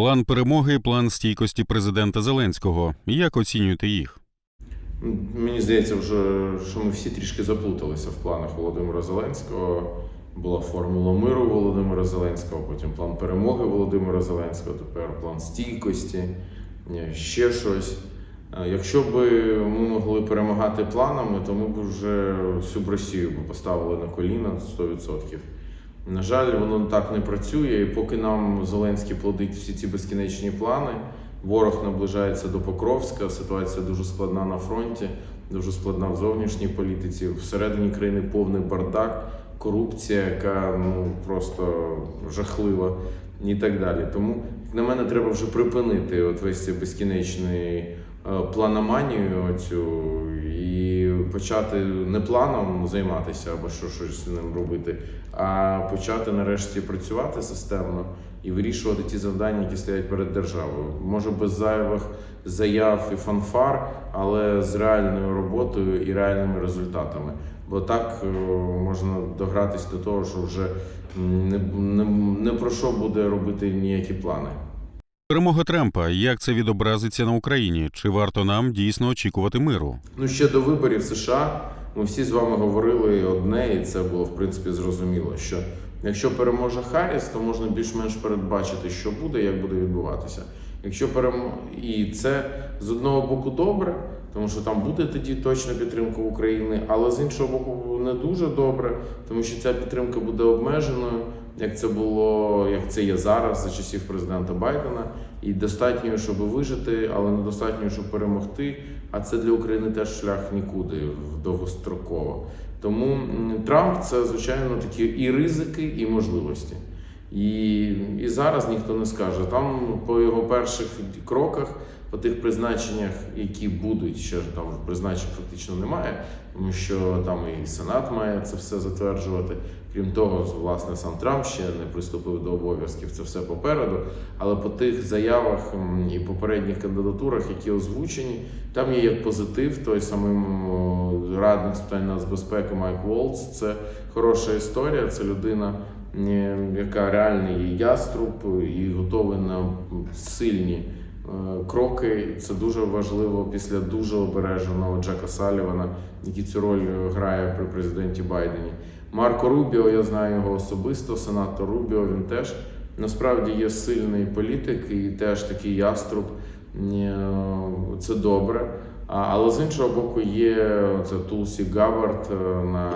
План перемоги, план стійкості президента Зеленського. Як оцінюєте їх? Мені здається, вже що ми всі трішки заплуталися в планах Володимира Зеленського. Була формула миру Володимира Зеленського, потім план перемоги Володимира Зеленського, тепер план стійкості, е, ще щось. Е, Якщо б ми могли перемагати планами, то ми б вже всю Росію поставили на коліна 100%. На жаль, воно так не працює, і поки нам Зеленський плодить всі ці безкінечні плани, ворог наближається до Покровська, ситуація дуже складна на фронті, дуже складна в зовнішній політиці. Всередині країни повний бардак, корупція, яка ну просто жахлива і так далі. Тому, на мене, треба вже припинити от весь цей безкінечний е, планоманію цю і почати не планом займатися або що щось з ним робити, а почати нарешті працювати системно і вирішувати ті завдання, які стоять перед державою. Може без зайвих заяв і фанфар, але з реальною роботою і реальними результатами. Бо так е, можна догратися до того, що вже не, не, не про що буде робити ніякі плани. Перемога Трампа. Як це відобразиться на Україні? Чи варто нам дійсно очікувати миру? Ну ще до виборів США ми всі з вами говорили одне, і це було в принципі зрозуміло. Що якщо переможе Харріс, то можна більш-менш передбачити, що буде, як буде відбуватися. Якщо перемо... і це з одного боку добре, тому що там буде тоді точна підтримка України, але з іншого боку не дуже добре, тому що ця підтримка буде обмеженою, як це було, як це є зараз за часів президента Байдена, і достатньою, щоб вижити, але недостатньою, щоб перемогти. А це для України теж шлях нікуди довгостроково. Тому Трамп це звичайно такі і ризики, і можливості. І, і зараз ніхто не скаже. Там по його перших кроках, по тих призначеннях, які будуть, ще там призначень фактично немає, тому що там і Сенат має це все затверджувати. Крім того, власне, сам Трамп ще не приступив до обов'язків. Це все попереду. Але по тих заявах і попередніх кандидатурах, які озвучені, там є як позитив. Той самий м, радник з питань нацбезпеки Майк Волц. Це хороша історія. Це людина, яка реальний яструб і готовий на сильні кроки. Це дуже важливо після дуже обереженого Джека Салівана, який цю роль грає при президенті Байдені. Марко Рубіо, я знаю його особисто, сенатор Рубіо. Він теж насправді є сильний політик і теж такий яструб. Е, Це добре. Але з іншого боку, є це Тулсі Габард е, на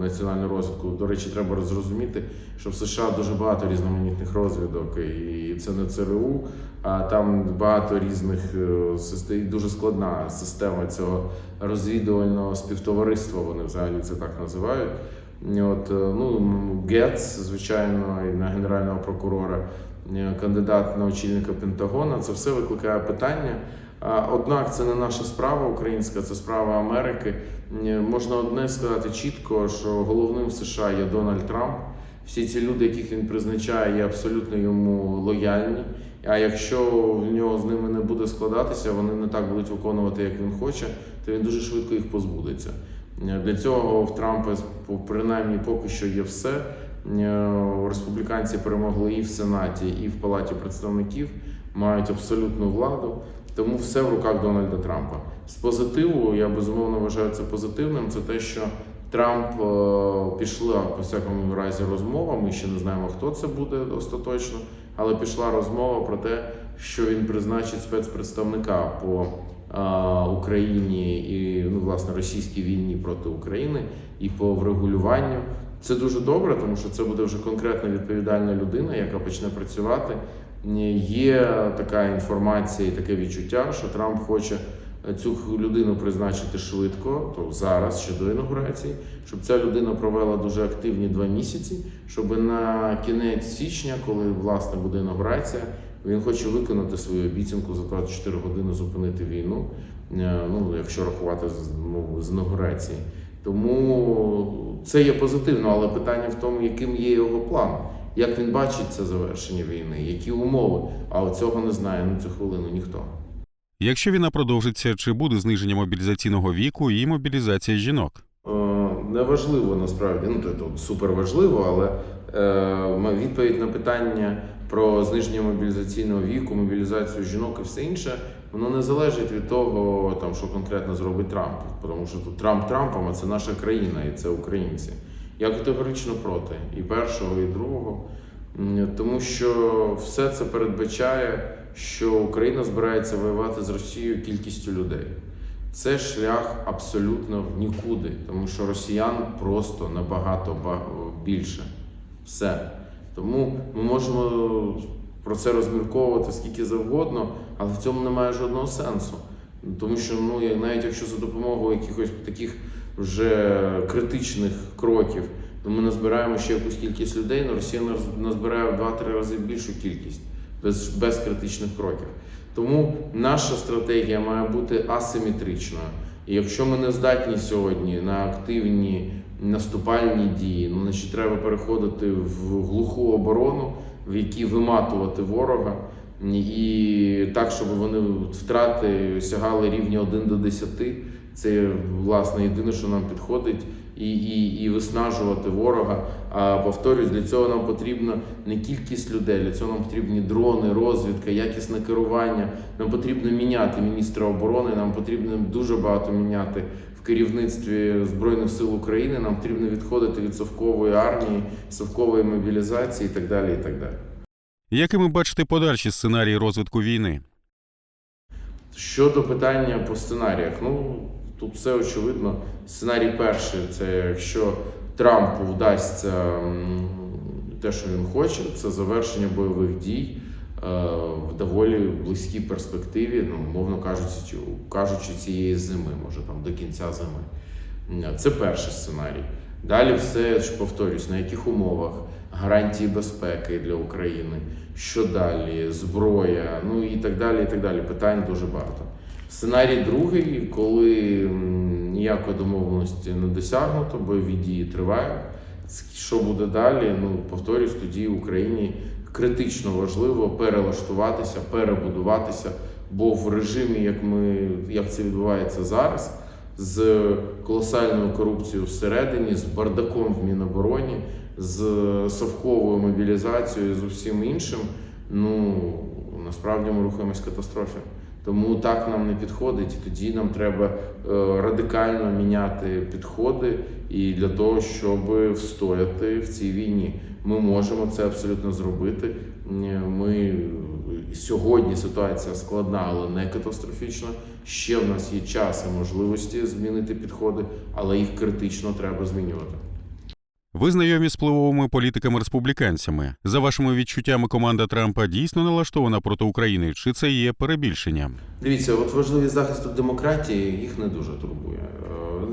національну розвідку. До речі, треба зрозуміти, що в США дуже багато різноманітних розвідок, і це не ЦРУ, а там багато різних е, систем- дуже складна система цього розвідувального співтовариства. Вони взагалі це так називають. От е, ну Гетц, звичайно, і на генерального прокурора, кандидат на очільника Пентагона. Це все викликає питання. Однак це не наша справа українська, це справа Америки. Можна одне сказати чітко, що головним в США є Дональд Трамп. Всі ці люди, яких він призначає, є абсолютно йому лояльні. А якщо в нього з ними не буде складатися, вони не так будуть виконувати, як він хоче, то він дуже швидко їх позбудеться. Для цього в Трампа принаймні поки що є все. Е, Республіканці перемогли і в Сенаті, і в Палаті представників, мають абсолютну владу. Тому все в руках Дональда Трампа. З позитиву я безумовно вважаю це позитивним. Це те, що Трамп е, пішла по всякому разі розмова. Ми ще не знаємо, хто це буде остаточно, але пішла розмова про те, що він призначить спецпредставника по е, Україні і ну, власне російській війні проти України і по врегулюванню. Це дуже добре, тому що це буде вже конкретна відповідальна людина, яка почне працювати. Є така інформація і таке відчуття, що Трамп хоче цю людину призначити швидко, то зараз ще до інаугурації, щоб ця людина провела дуже активні два місяці, щоб на кінець січня, коли власне буде інаугурація, він хоче виконати свою обіцянку за 24 години зупинити війну. е, Ну якщо рахувати з ну, з інаугурації. Тому це є позитивно, але питання в тому, яким є його план, як він бачить це завершення війни, які умови. А цього не знає на цю хвилину ніхто. Якщо війна продовжиться, чи буде зниження мобілізаційного віку і мобілізація жінок? Е, Неважливо насправді, ну тобто супер важливо, але е, відповідь на питання про зниження мобілізаційного віку, мобілізацію жінок і все інше, воно не залежить від того, там, що конкретно зробить Трамп. Тому що тут Трамп Трампом, а це наша країна і це українці. Я категорично проти і першого, і другого. Тому що все це передбачає, що Україна збирається воювати з Росією кількістю людей. Це шлях абсолютно в нікуди, тому що росіян просто набагато більше. Все. Тому ми можемо про це розмірковувати скільки завгодно, але в цьому немає жодного сенсу. Тому що ну, навіть якщо за допомогою якихось таких вже критичних кроків, то ми назбираємо ще якусь кількість людей, але Росія наз- назбирає в 2-3 рази більшу кількість без, без критичних кроків. Тому наша стратегія має бути асиметричною. І якщо ми не здатні сьогодні на активні наступальні дії, ну значить треба переходити в глуху оборону, в якій виматувати ворога, і так, щоб вони втрати сягали рівня 1 до 10. Це власне єдине, що нам підходить, і, і, і виснажувати ворога. А повторюсь, для цього нам потрібна не кількість людей, для цього нам потрібні дрони, розвідка, якісне керування. Нам потрібно міняти міністра оборони. Нам потрібно дуже багато міняти в керівництві збройних сил України. Нам потрібно відходити від совкової армії, совкової мобілізації і так далі. І так далі. Якими бачите подальші сценарії розвитку війни? Щодо питання по сценаріях, ну тут все очевидно. Сценарій перший це якщо Трампу вдасться те, що він хоче, це завершення бойових дій е, в доволі близькій перспективі, ну мовно кажучи, кажучи, цієї зими, може там до кінця зими. Це перший сценарій. Далі все ж повторюсь, на яких умовах гарантії безпеки для України, що далі, зброя, ну і так далі. і так далі. Питань дуже багато. Сценарій другий, коли ніякої домовленості не досягнуто, бойові дії тривають. Що буде далі? Ну повторюсь, тоді Україні критично важливо перелаштуватися, перебудуватися, бо в режимі, як ми як це відбувається зараз, з колосальною корупцією всередині, з бардаком в Мінобороні, з совковою мобілізацією, з усім іншим, ну насправді ми рухаємось катастрофі. Тому так нам не підходить, тоді нам треба е, радикально міняти підходи і для того, щоб встояти в цій війні. Ми можемо це абсолютно зробити. Ми сьогодні ситуація складна, але не катастрофічна. Ще в нас є час і можливості змінити підходи, але їх критично треба змінювати. Ви знайомі з впливовими політиками-республіканцями. За вашими відчуттями, команда Трампа дійсно налаштована проти України, чи це є перебільшенням? Дивіться, от важливість захисту демократії їх не дуже турбує. Е,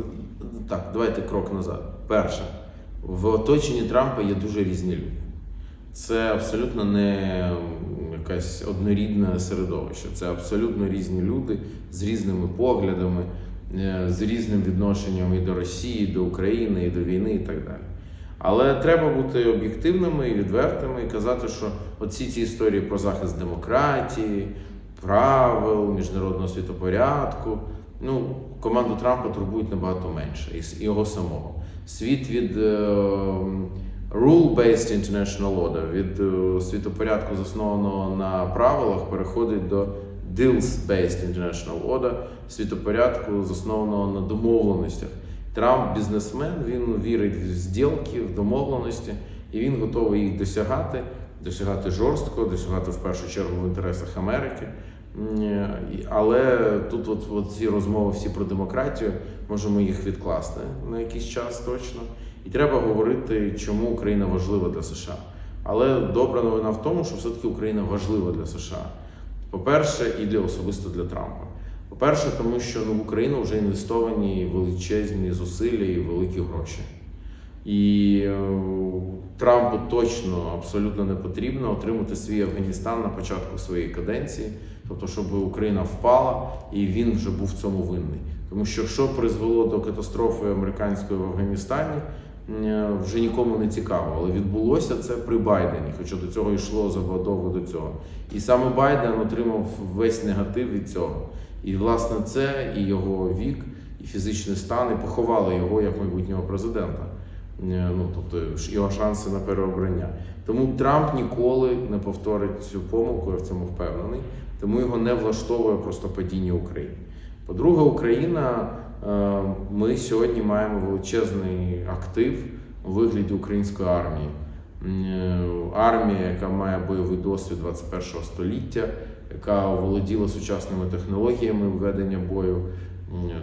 Так, давайте крок назад. Перше, в оточенні Трампа є дуже різні люди. Це абсолютно не якесь однорідне середовище. Це абсолютно різні люди з різними поглядами, е, з різним відношенням і до Росії, і до України, і до війни, і так далі. Але треба бути об'єктивними і відвертими і казати, що оці ці історії про захист демократії, правил, міжнародного світопорядку. Ну, команду Трампа турбують набагато менше, і його самого. Світ від е, rule-based international order, від е, світопорядку, заснованого на правилах, переходить до deals-based international order, світопорядку, заснованого на домовленостях. Трамп бізнесмен, він вірить в зділки, в домовленості, і він готовий їх досягати, досягати жорстко, досягати в першу чергу в інтересах Америки. Але тут от, от ці розмови всі про демократію, можемо їх відкласти на якийсь час точно. І треба говорити, чому Україна важлива для США. Але добра новина в тому, що все-таки Україна важлива для США. По-перше, і для особисто для Трампа. По-перше, тому що ну, в Україну вже інвестовані величезні зусилля і великі гроші. І е, Трампу точно абсолютно не потрібно отримати свій Афганістан на початку своєї каденції, тобто, щоб Україна впала і він вже був в цьому винний. Тому що що призвело до катастрофи американської в Афганістані, е, вже нікому не цікаво, але відбулося це при Байдені, хоча до цього йшло забудово до цього. І саме Байден отримав весь негатив від цього. І власне це і його вік, і фізичний стан, і поховали його як майбутнього президента. е, ну тобто його шанси на переобрання. Тому Трамп ніколи не повторить цю помилку, я в цьому впевнений. Тому його не влаштовує просто падіння України. По-друге, Україна, е, ми сьогодні маємо величезний актив у вигляді української армії. Е, Армія, яка має бойовий досвід 21 століття, яка володіла сучасними технологіями ведення бою,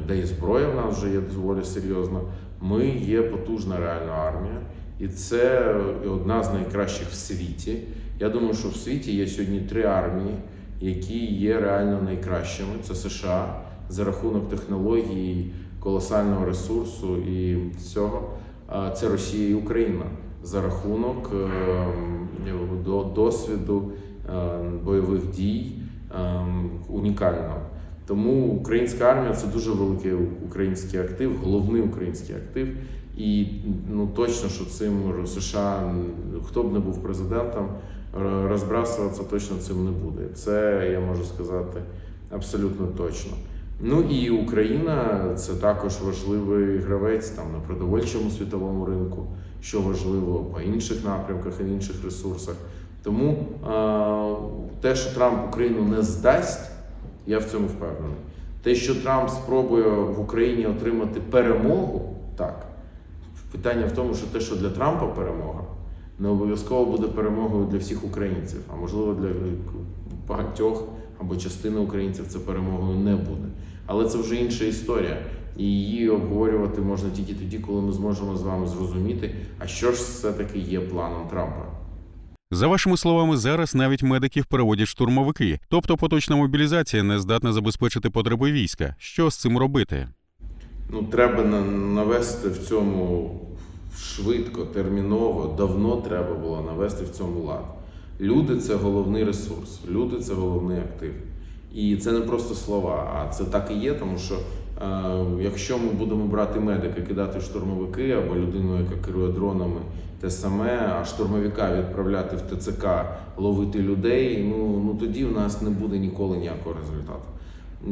де і зброя в нас вже є доволі серйозна. Ми є потужна реальна армія, і це одна з найкращих в світі. Я думаю, що в світі є сьогодні три армії, які є реально найкращими. Це США за рахунок технологій, колосального ресурсу і всього. Це Росія і Україна за рахунок ем, до- досвіду ем, бойових дій унікального. Тому українська армія це дуже великий український актив, головний український актив. І ну точно, що цим США, хто б не був президентом, розбрасуватися точно цим не буде. Це я можу сказати абсолютно точно. Ну і Україна це також важливий гравець там на продовольчому світовому ринку, що важливо по інших напрямках і інших ресурсах. Тому те, що Трамп Україну не здасть, я в цьому впевнений. Те, що Трамп спробує в Україні отримати перемогу, так. Питання в тому, що те, що для Трампа перемога, не обов'язково буде перемогою для всіх українців, а можливо для багатьох або частини українців це перемогою не буде. Але це вже інша історія. І її обговорювати можна тільки тоді, коли ми зможемо з вами зрозуміти, а що ж все-таки є планом Трампа. За вашими словами, зараз навіть медиків переводять штурмовики, тобто поточна мобілізація не здатна забезпечити потреби війська. Що з цим робити? Ну, треба навести в цьому швидко, терміново, давно треба було навести в цьому лад. Люди це головний ресурс, люди це головний актив. І це не просто слова, а це так і є, тому що е, якщо ми будемо брати медика, кидати штурмовики або людину, яка керує дронами, те саме, а штурмовика відправляти в ТЦК ловити людей, ну, ну тоді в нас не буде ніколи ніякого результату.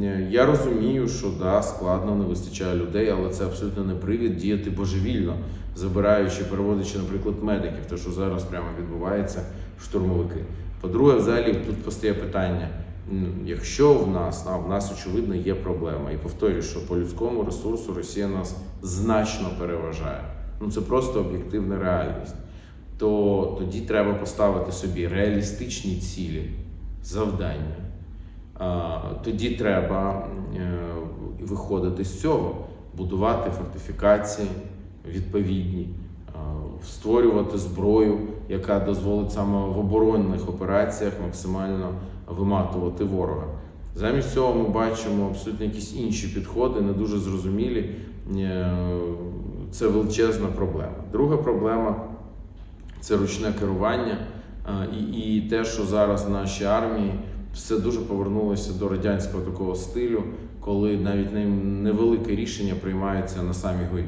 Е, Я розумію, що да, складно, не вистачає людей, але це абсолютно не привід діяти божевільно, забираючи, переводячи, наприклад, медиків, те, що зараз прямо відбувається штурмовики. По-друге, взагалі тут постає питання: якщо в нас, а в нас очевидно є проблема, і повторюю, що по людському ресурсу Росія нас значно переважає. Ну це просто об'єктивна реальність. То тоді треба поставити собі реалістичні цілі, завдання. Тоді треба е, виходити з цього, будувати фортифікації відповідні, створювати зброю, яка дозволить саме в оборонних операціях максимально виматувати ворога. Замість цього ми бачимо абсолютно якісь інші підходи, не дуже зрозумілі. Це величезна проблема. Друга проблема це ручне керування і, і те, що зараз в нашій армії все дуже повернулося до радянського такого стилю, коли навіть невелике рішення приймається на самій горі.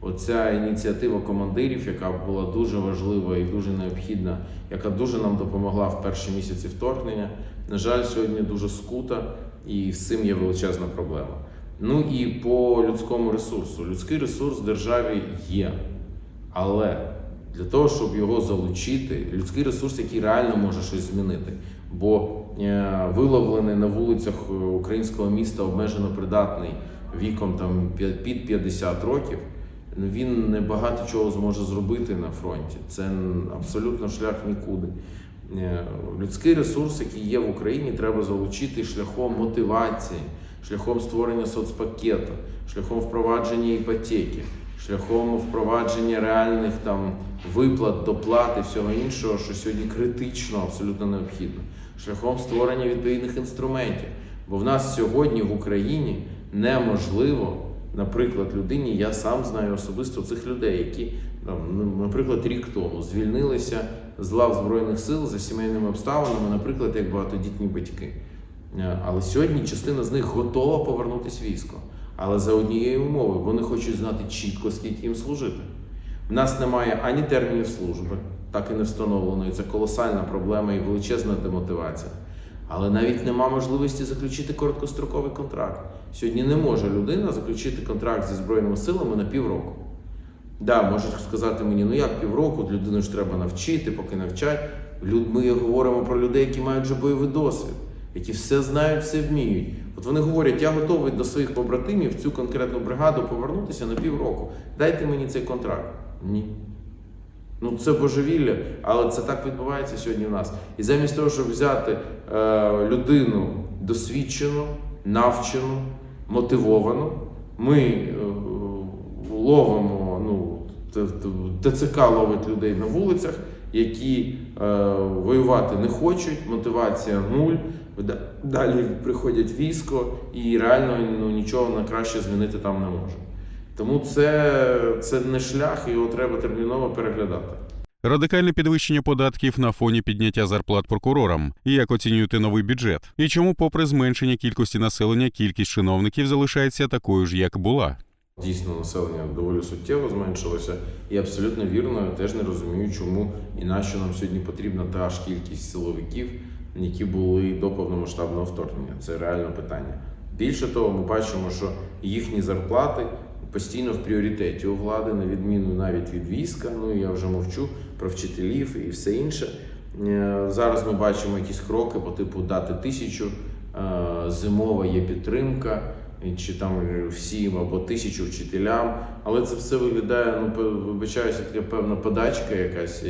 Оця ініціатива командирів, яка була дуже важлива і дуже необхідна, яка дуже нам допомогла в перші місяці вторгнення, на жаль, сьогодні дуже скута, і з цим є величезна проблема. Ну і по людському ресурсу. Людський ресурс в державі є, але для того, щоб його залучити, людський ресурс, який реально може щось змінити. Бо е, виловлений на вулицях е, українського міста обмежено придатний віком там під 50 років, він не багато чого зможе зробити на фронті. Це абсолютно шлях нікуди. Е, Людський ресурс, який є в Україні, треба залучити шляхом мотивації, шляхом створення соцпакету, шляхом впровадження іпотеки, шляхом впровадження реальних там виплат, доплат і всього іншого, що сьогодні критично абсолютно необхідно, шляхом створення відповідних інструментів. Бо в нас сьогодні в Україні неможливо, наприклад, людині, я сам знаю особисто цих людей, які, ну, наприклад, рік тому звільнилися з лав Збройних сил за сімейними обставинами, наприклад, як багатодітні батьки. Е, Але сьогодні частина з них готова повернутися в військо. Але за однієї умови вони хочуть знати чітко, скільки їм служити. В нас немає ані термінів служби, так і не встановлено. І це колосальна проблема і величезна демотивація. Але навіть нема можливості заключити короткостроковий контракт. Сьогодні не може людина заключити контракт зі Збройними силами на півроку. Да, можуть сказати мені, ну як півроку, людину ж треба навчити, поки навчать. Ми говоримо про людей, які мають вже бойовий досвід, які все знають, все вміють. От вони говорять, я готовий до своїх побратимів цю конкретну бригаду повернутися на півроку. Дайте мені цей контракт. Ні. Ну це божевілля, але це так відбувається сьогодні в нас. І замість того, щоб взяти е, людину досвідчену, навчену, мотивовану, ми е, ловимо, т- т- ТЦК ловить людей на вулицях, які е, воювати не хочуть, мотивація нуль. Далі приходять військо і реально ну, нічого на краще змінити там не може. Тому це, це не шлях, його треба терміново переглядати. Радикальне підвищення податків на фоні підняття зарплат прокурорам. Як оцінюєте новий бюджет? І чому, попри зменшення кількості населення, кількість чиновників залишається такою ж, як була? Дійсно, населення доволі суттєво зменшилося, і абсолютно вірно, я теж не розумію, чому і на нам сьогодні потрібна та ж кількість силовиків, які були до повномасштабного вторгнення. Це реальне питання. Більше того, ми бачимо, що їхні зарплати постійно в пріоритеті у влади, на відміну навіть від війська. Ну я вже мовчу про вчителів і все інше. Е, Зараз ми бачимо якісь кроки по типу дати тисячу, е, зимова є підтримка, чи там всім або тисячу вчителям. Але це все виглядає, ну вибачаюся, така певна подачка якась.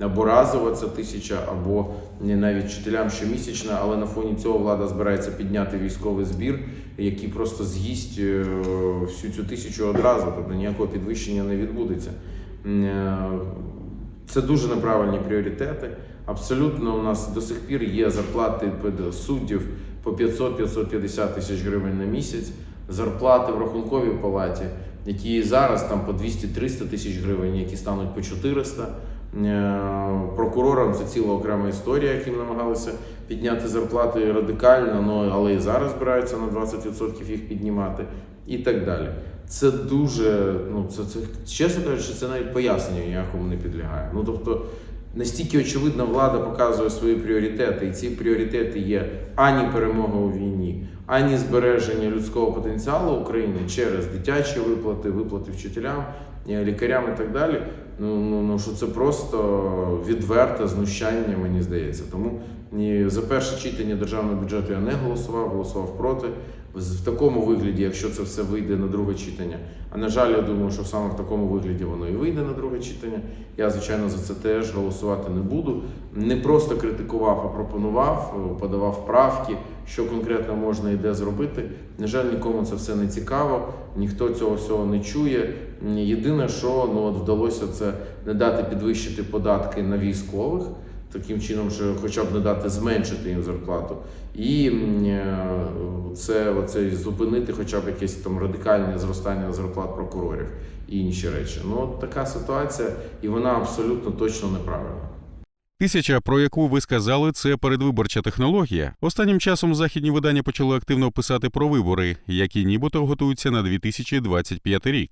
Або разова ця тисяча, або навіть вчителям щомісячна, але на фоні цього влада збирається підняти військовий збір, який просто з'їсть е, всю цю тисячу одразу, тобто ніякого підвищення не відбудеться. Е, Це дуже неправильні пріоритети. Абсолютно у нас до сих пір є зарплати суддів по 500-550 тисяч гривень на місяць, зарплати в рахунковій палаті, які зараз там по 200-300 тисяч гривень, які стануть по 400. Е, Прокурорам це ціла окрема історія, яким намагалися підняти зарплати радикально, але і зараз збираються на 20% їх піднімати і так далі. Це дуже, ну це, це чесно кажучи, це навіть поясненню ніякому не підлягає. Ну тобто настільки очевидно влада показує свої пріоритети, і ці пріоритети є ані перемога у війні, ані збереження людського потенціалу України через дитячі виплати, виплати вчителям, е, лікарям і так далі. Ну, ну, ну що це просто відверте знущання, мені здається. Тому ні, за перше читання державного бюджету я не голосував, голосував проти. В такому вигляді, якщо це все вийде на друге читання. А на жаль, я думаю, що саме в такому вигляді воно і вийде на друге читання. Я, звичайно, за це теж голосувати не буду. Не просто критикував, а пропонував, е, подавав правки, що конкретно можна і де зробити. На жаль, нікому це все не цікаво, ніхто цього всього не чує. Єдине, що ну от вдалося це не дати підвищити податки на військових. Таким чином, що хоча б не дати зменшити їм зарплату, і е, це оце зупинити, хоча б якесь там радикальне зростання зарплат прокурорів і інші речі. Ну от така ситуація, і вона абсолютно точно неправильна. Тисяча, про яку ви сказали, це передвиборча технологія. Останнім часом західні видання почали активно писати про вибори, які нібито готуються на 2025 рік.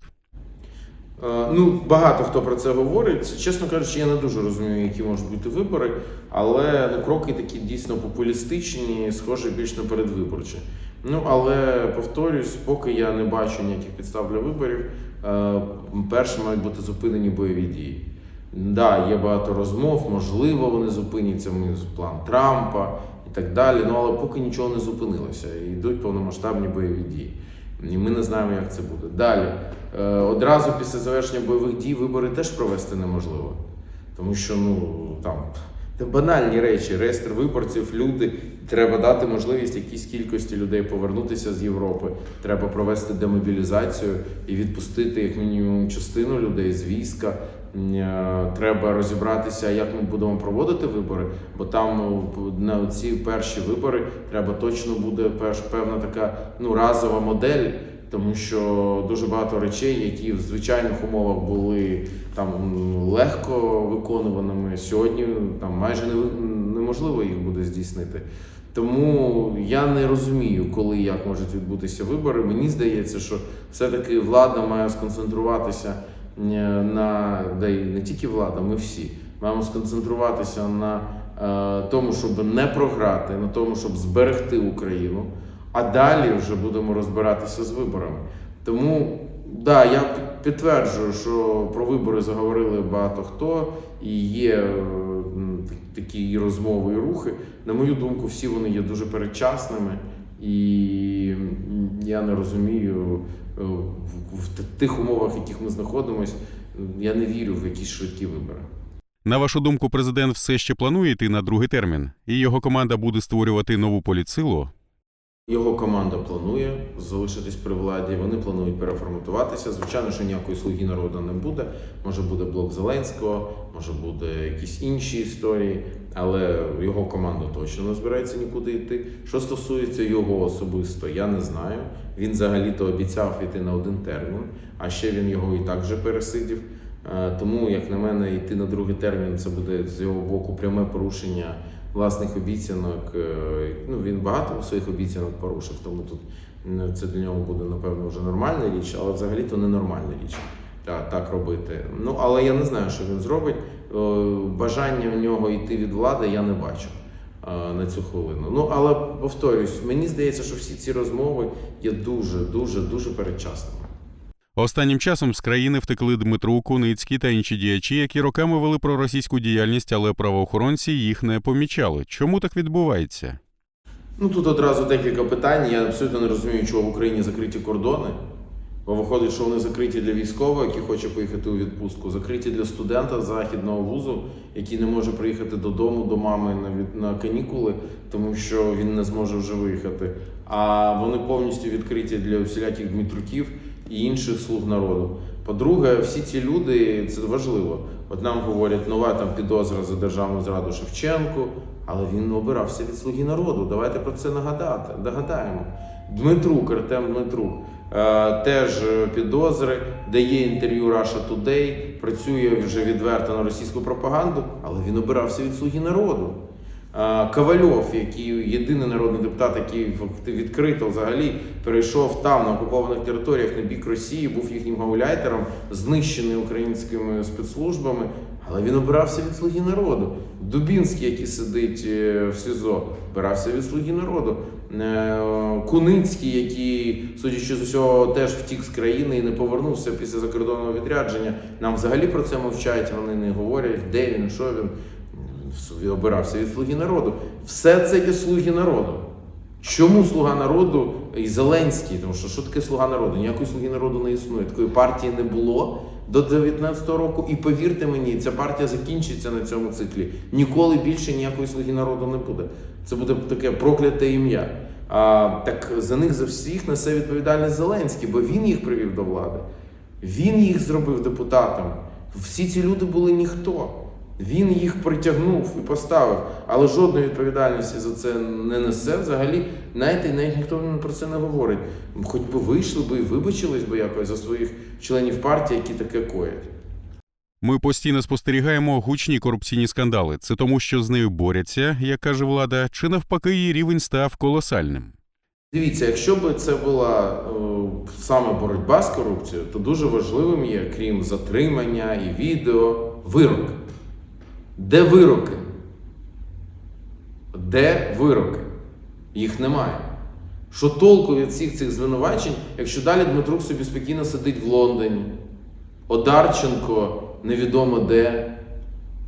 Е, Ну, багато хто про це говорить. Чесно кажучи, я не дуже розумію, які можуть бути вибори, але ну, кроки такі дійсно популістичні, схожі більш на передвиборчі. Ну, але повторюсь, поки я не бачу ніяких підстав для виборів, е, перше мають бути зупинені бойові дії. Да, є багато розмов, можливо, вони зупиняться. Ми план Трампа і так далі. Ну але поки нічого не зупинилося. І йдуть повномасштабні бойові дії. І ми не знаємо, як це буде. Далі, е, одразу після завершення бойових дій вибори теж провести неможливо. Тому що ну там це банальні речі, реєстр виборців, люди. Треба дати можливість якійсь кількості людей повернутися з Європи. Треба провести демобілізацію і відпустити як мінімум частину людей з війська. Е, Треба розібратися, як ми будемо проводити вибори, бо там ну, на ці перші вибори треба точно буде певна така ну разова модель. Тому що дуже багато речей, які в звичайних умовах були там легко виконуваними, сьогодні там майже не, неможливо їх буде здійснити. Тому я не розумію, коли як можуть відбутися вибори. Мені здається, що все-таки влада має сконцентруватися е, на де й не тільки влада, ми всі маємо сконцентруватися на е, тому, щоб не програти, на тому, щоб зберегти Україну. А далі вже будемо розбиратися з виборами. Тому Да, я підтверджую, що про вибори заговорили багато хто, і є е, такі розмови, і рухи. На мою думку, всі вони є дуже передчасними, і я не розумію е, в, в тих умовах, в яких ми знаходимося, я не вірю в якісь швидкі вибори. На вашу думку, президент все ще планує йти на другий термін, і його команда буде створювати нову політсилу? Його команда планує залишитись при владі. Вони планують переформатуватися. Звичайно, що ніякої слуги народу не буде. Може буде блок Зеленського, може буде якісь інші історії, але його команда точно не збирається нікуди йти. Що стосується його особисто, я не знаю. Він взагалі-то обіцяв йти на один термін, а ще він його і так вже пересидів. Е, Тому, як на мене, йти на другий термін це буде з його боку пряме порушення власних обіцянок. Е, Ну він багато своїх обіцянок порушив, тому тут це для нього буде напевно вже нормальна річ, але взагалі то не нормальна річ. Так, так робити. Ну але я не знаю, що він зробить. Е, Бажання в нього йти від влади я не бачу е, на цю хвилину. Ну але повторюсь, мені здається, що всі ці розмови є дуже, дуже, дуже передчасними. Останнім часом з країни втекли Дмитро Куницький та інші діячі, які роками вели проросійську діяльність, але правоохоронці їх не помічали. Чому так відбувається? Ну тут одразу декілька питань. Я абсолютно не розумію, чого в Україні закриті кордони. Бо виходить, що вони закриті для військового, який хоче поїхати у відпустку, закриті для студента західного вузу, який не може приїхати додому до мами на від на канікули, тому що він не зможе вже виїхати. А вони повністю відкриті для всіляких дмитруків і інших слуг народу. По-друге, всі ці люди це важливо. От нам говорять, нова там підозра за державну зраду Шевченку, але він обирався від слуги народу. Давайте про це нагадати. Догадаємо. Дмитрук, Артем Дмитрук, е, теж підозри, дає інтерв'ю Russia Today, працює вже відверто на російську пропаганду, але він обирався від слуги народу. Ковальов, який єдиний народний депутат, який відкрито взагалі перейшов там на окупованих територіях на бік Росії, був їхнім гауляйтером, знищений українськими спецслужбами, але він обирався від слуги народу. Дубінський, який сидить е, в СІЗО, обирався від слуги народу. Е, Куницький, який, судячи з усього, теж втік з країни і не повернувся після закордонного відрядження. Нам взагалі про це мовчать, вони не говорять, де він, що він. Обирався від слуги народу. Все це є слуги народу. Чому слуга народу і Зеленський? Тому що що таке слуга народу? Ніякої слуги народу не існує. Такої партії не було до 19-го року. І повірте мені, ця партія закінчиться на цьому циклі. Ніколи більше ніякої слуги народу не буде. Це буде таке прокляте ім'я. А, так за них за всіх несе відповідальність Зеленський, бо він їх привів до влади. Він їх зробив депутатами. Всі ці люди були ніхто. Він їх притягнув і поставив, але жодної відповідальності за це не несе. Взагалі, знаєте, навіть ніхто про це не говорить. Хоч би вийшли би і вибачились би якось за своїх членів партії, які таке коять. Ми постійно спостерігаємо гучні корупційні скандали. Це тому, що з нею борються, як каже влада, чи навпаки її рівень став колосальним. Дивіться, якщо б це була е, саме боротьба з корупцією, то дуже важливим є, крім затримання і відео, вироки. Де вироки? Де вироки? Їх немає. Що толку від всіх цих звинувачень, якщо далі Дмитрук собі спокійно сидить в Лондоні, Одарченко невідомо де,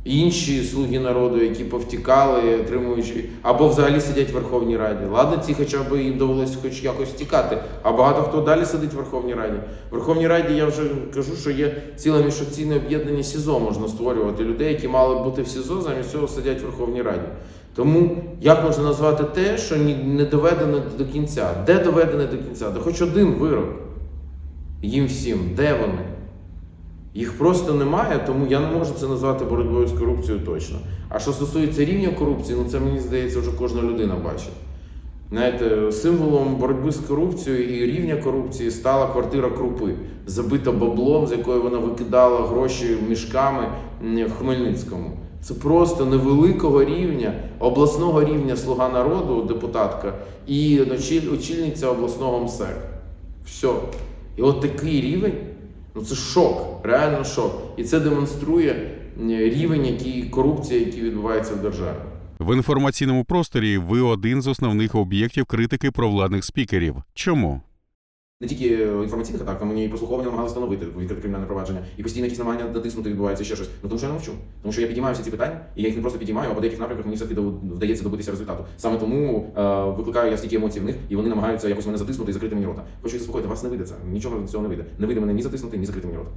інші слуги народу, які повтікали, отримуючи, або взагалі сидять в Верховній Раді. Ладно, ці хоча б їм довелося хоч якось втікати, а багато хто далі сидить в Верховній Раді. В Верховній Раді я вже кажу, що є ціле міжфракційне об'єднання СІЗО можна створювати людей, які мали бути в СІЗО, замість цього сидять в Верховній Раді. Тому як можна назвати те, що не доведено до кінця? Де доведено до кінця? Да хоч один вирок їм всім, де вони? Їх просто немає, тому я не можу це назвати боротьбою з корупцією точно. А що стосується рівня корупції, ну це мені здається, вже кожна людина бачить. Знаєте, символом боротьби з корупцією і рівня корупції стала квартира Крупи, забита баблом, з якої вона викидала гроші мішками в Хмельницькому. Це просто невеликого рівня, обласного рівня Слуга народу, депутатка, і очільниця обласного МСЕК. Все. І от такий рівень. Ну це шок, реально шок. І це демонструє рівень який, корупції, який відбувається в державі. В інформаційному просторі ви один з основних об'єктів критики провладних спікерів. Чому? Не тільки е, інформаційних атак, там мені прослуховування намагалися встановити, відкрите кримінальне провадження, і постійно якісь намагання натиснути відбувається ще щось. Ну тому що я мовчу. Тому що я підіймаю всі ці питання, і я їх не просто підіймаю, а по деяких напрямках мені все-таки вдається добитися результату. Саме тому е, викликаю я стільки емоцій в них, і вони намагаються якось мене затиснути і закрити мені рота. Хочу заспокоїти, вас не вийде це. Нічого цього не вийде. Не вийде мене ні затиснути, ні закрити мені рота.